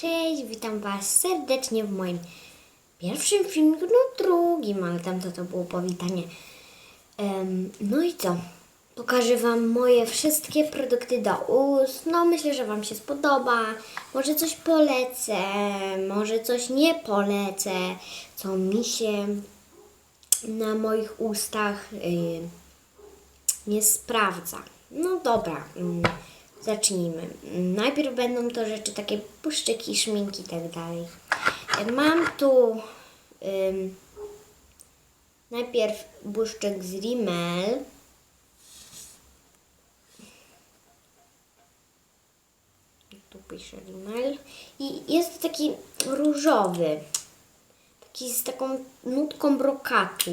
Cześć, witam Was serdecznie w moim pierwszym filmiku, no drugim, ale tamto to było powitanie. Em, no i co? Pokażę Wam moje wszystkie produkty do ust. No myślę, że Wam się spodoba. Może coś polecę, może coś nie polecę, co mi się na moich ustach y, nie sprawdza. No dobra, mm, zacznijmy. Najpierw będą to rzeczy takie puszczyki, szminki i tak dalej. E, Mam tu ym, najpierw błyszczyk z Rimmel. Tu pisze Rimmel. I jest taki różowy. Taki z taką nutką brokatu.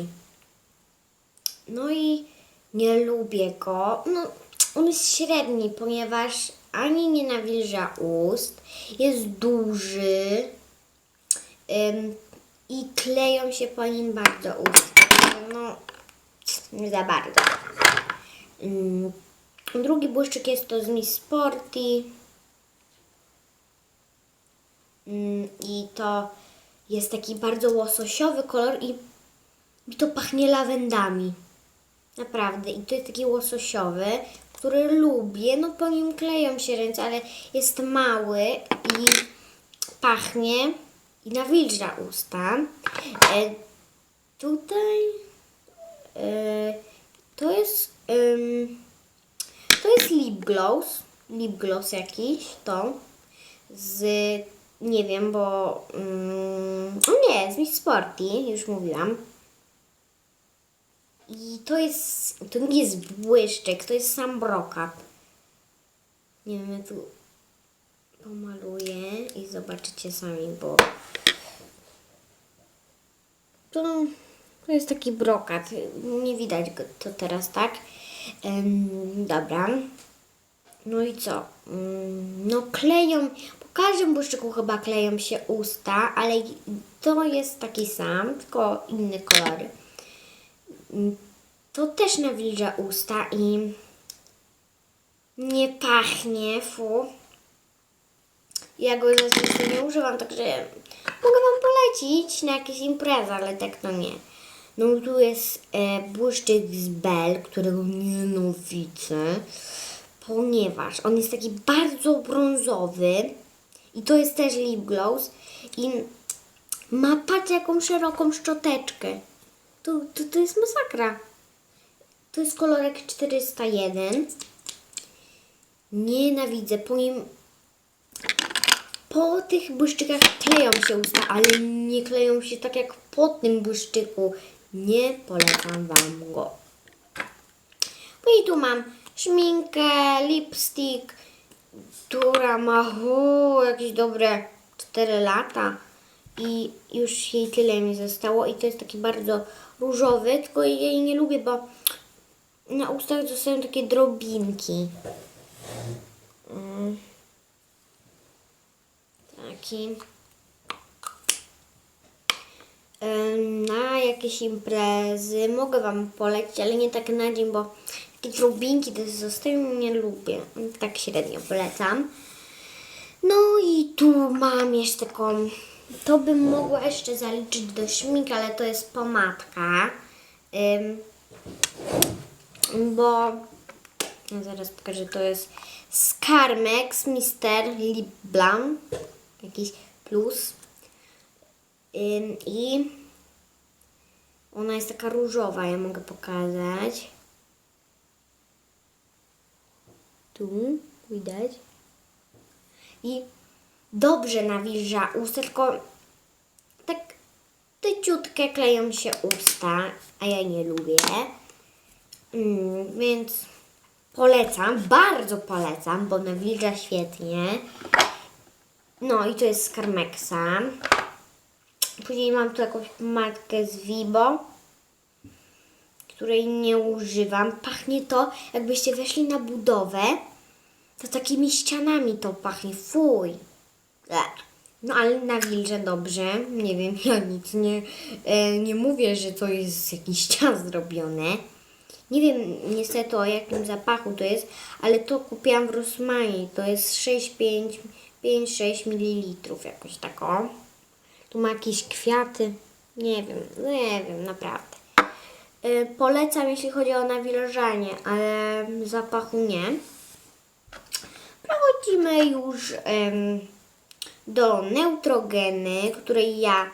No i nie lubię go. No, on jest średni, ponieważ ani nie nawilża ust, jest duży ym, i kleją się po nim bardzo usta. No, nie za bardzo. Ym, drugi błyszczyk jest to z Miss Sporty. Ym, I to jest taki bardzo łososiowy kolor i mi to pachnie lawendami. Naprawdę. I to jest taki łososiowy, który lubię. No po nim kleją się ręce, ale jest mały i pachnie i nawilża usta. E, tutaj e, to jest ym, to jest lip gloss. Lip gloss jakiś, to z nie wiem, bo mm, nie, z Miss Sporty, już mówiłam. I to jest, to nie jest błyszczyk, to jest sam brokat. Nie wiem, ja tu pomaluję i zobaczycie sami, bo to, to jest taki brokat. Nie widać go to teraz, tak? Em, dobra. No i co? Mm, No kleją, po każdym błyszczyku chyba kleją się usta, ale to jest taki sam, tylko inny kolor. To też nawilża usta i nie pachnie, fu. Ja go zazwyczaj nie używam, także mogę Wam polecić na jakieś imprezy, ale tak to nie. No tu jest e, błyszczyk z Bell, którego nienawidzę, ponieważ on jest taki bardzo brązowy i to jest też lip gloss i ma patrz jaką szeroką szczoteczkę. To, to, to jest masakra. To jest kolorek 401. Nienawidzę. Po nim po tych błyszczykach kleją się usta, ale nie kleją się tak jak po tym błyszczyku. Nie polecam Wam go. No i tu mam szminkę, lipstick, która ma o, jakieś dobre 4 lata i już jej tyle mi zostało i to jest taki bardzo różowy, tylko jej nie lubię, bo na ustach zostają takie drobinki. Mm. Taki. Na jakieś imprezy mogę Wam polecić, ale nie tak na dzień, bo takie drobinki te zostają nie lubię. Tak średnio polecam. No i tu mam jeszcze taką, to bym mogła jeszcze zaliczyć do szmink, ale to jest pomadka. Ym, bo no zaraz pokażę, to jest Scarmex Mister Lip Balm, jakiś plus. Ym, I ona jest taka różowa, ja mogę pokazać. Tu widać. I dobrze nawilża usta, tylko tak tyciutkie kleją się usta, a ja nie lubię. Mm, więc polecam, bardzo polecam, bo nawilża świetnie. No i to jest z Carmexa. Później mam tu jakąś pomadkę z Vibo, której nie używam. Pachnie to, jakbyście weszli na budowę, to takimi ścianami to pachnie. Fuj. No ale nawilżę dobrze. Nie wiem, ja nic nie, e, nie mówię, że to jest z jakichś ścian zrobione. Nie wiem niestety o jakim zapachu to jest, ale to kupiłam w Rosmanie. To jest 6,5 5-6 ml jakoś tak o. Tu ma jakieś kwiaty. Nie wiem, nie wiem, naprawdę. Y, polecam, jeśli chodzi o nawilżanie, ale zapachu nie. Przechodzimy już em, do neutrogeny, której ja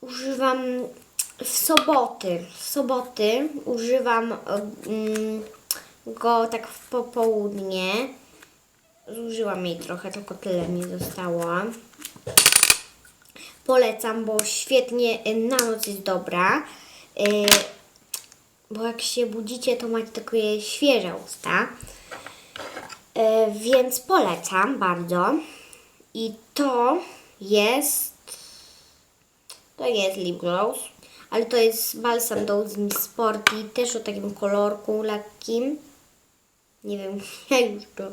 używam w soboty. W soboty używam em, go tak w popołudnie. Zużyłam jej trochę, tylko tyle mi zostało. Polecam, bo świetnie y, na noc jest dobra. Y, Bo jak się budzicie, to macie takie świeże usta. E, więc polecam bardzo. I to jest. To jest lip gloss, ale to jest balsam do ust Sporty, też o takim kolorku lekkim. Nie wiem, ja już to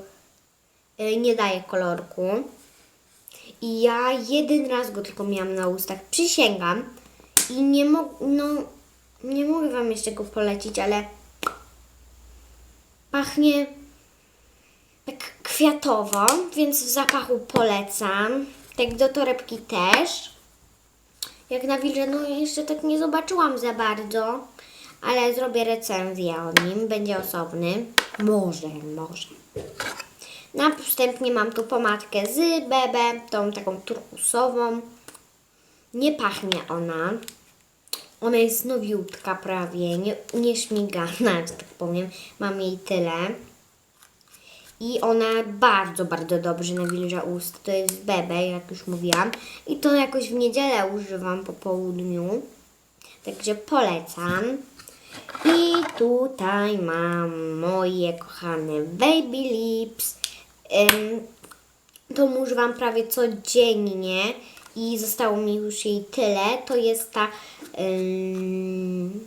e, nie daje kolorku. I ja jeden raz go tylko miałam na ustach, przysięgam. I nie mogę, no, nie mogę Wam jeszcze go polecić, ale pachnie tak kwiatowo, więc w zapachu polecam. Tak do torebki też. Jak na wilże, no jeszcze tak nie zobaczyłam za bardzo, ale zrobię recenzję o nim, będzie osobny. Może, może. Następnie mam tu pomadkę z Bebe, tą taką turkusową. Nie pachnie ona. Ona jest nowiutka prawie, nie, nie śmigana, że tak powiem. Mam jej tyle. I ona bardzo, bardzo dobrze nawilża ust. To jest Bebe, jak już mówiłam. I to jakoś w niedzielę używam po południu. Także polecam. I tutaj mam moje kochane Baby Lips. To używam prawie codziennie i zostało mi już jej tyle. To jest ta. ym,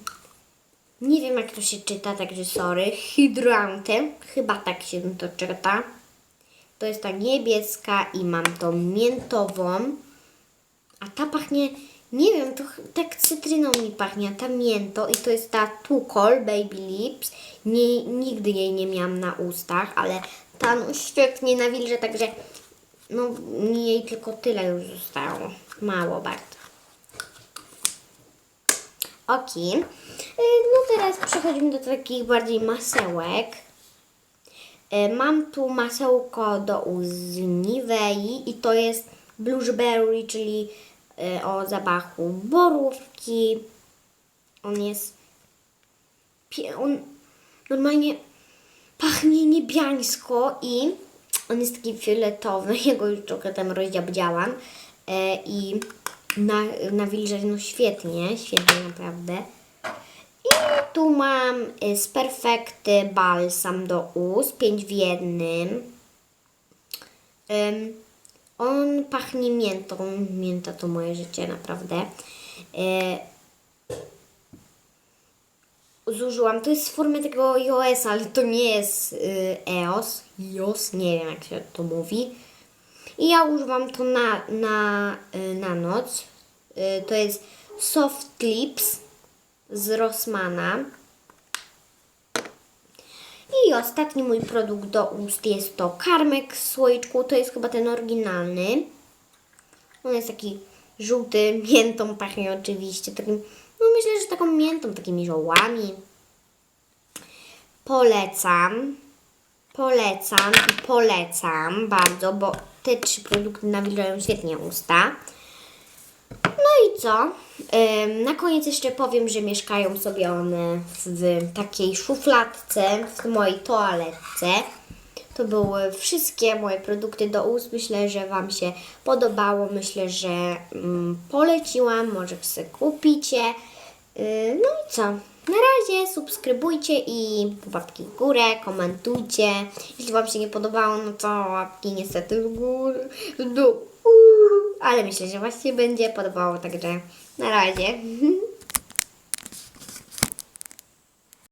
nie wiem jak to się czyta, także sorry. Hydrantem. Chyba tak się to czyta. To jest ta niebieska i mam tą miętową. A ta pachnie, nie wiem, to tak cytryną mi pachnie, a ta mięto i to jest ta Tukol Baby Lips. Nie, nigdy jej nie miałam na ustach, ale ta no, świetnie nawilże, także no jej tylko tyle już zostało. Mało bardzo. Ok. Y, No teraz przechodzimy do takich bardziej masełek. Y, Mam tu masełko do Nivei i to jest blueberry, czyli y, o zapachu borówki. On jest on normalnie pachnie niebiańsko i on jest taki fioletowy, ja go już trochę tam rozdziabdziałam e, i na, nawilża no świetnie, świetnie naprawdę. I tu mam e, z Perfekty balsam do ust, 5 w jednym. Em, on pachnie miętą, mięta to moje życie naprawdę. E, zużyłam. To jest z formy tego iOS, ale to nie jest y, EOS. iOS, nie wiem jak się to mówi. I ja używam to na, na, y, na noc. Y, to jest Soft Lips z Rossmana. I ostatni mój produkt do ust jest to karmek w słoiczku. To jest chyba ten oryginalny. On jest taki żółty, miętą pachnie oczywiście. Takim, no myślę, że taką miętą, takimi ziołami. Polecam. Polecam i polecam bardzo, bo te trzy produkty nawilżają świetnie usta. No i co? Na koniec jeszcze powiem, że mieszkają sobie one w takiej szufladce w mojej toaletce. To były wszystkie moje produkty do ust. Myślę, że Wam się podobało. Myślę, że mm, poleciłam. Może sobie kupicie. Yy, no i co? Na razie subskrybujcie i łapki w górę, komentujcie. Jeśli Wam się nie podobało, no to łapki niestety w górę, w dół. Uuu. Ale myślę, że właśnie będzie podobało, także na razie.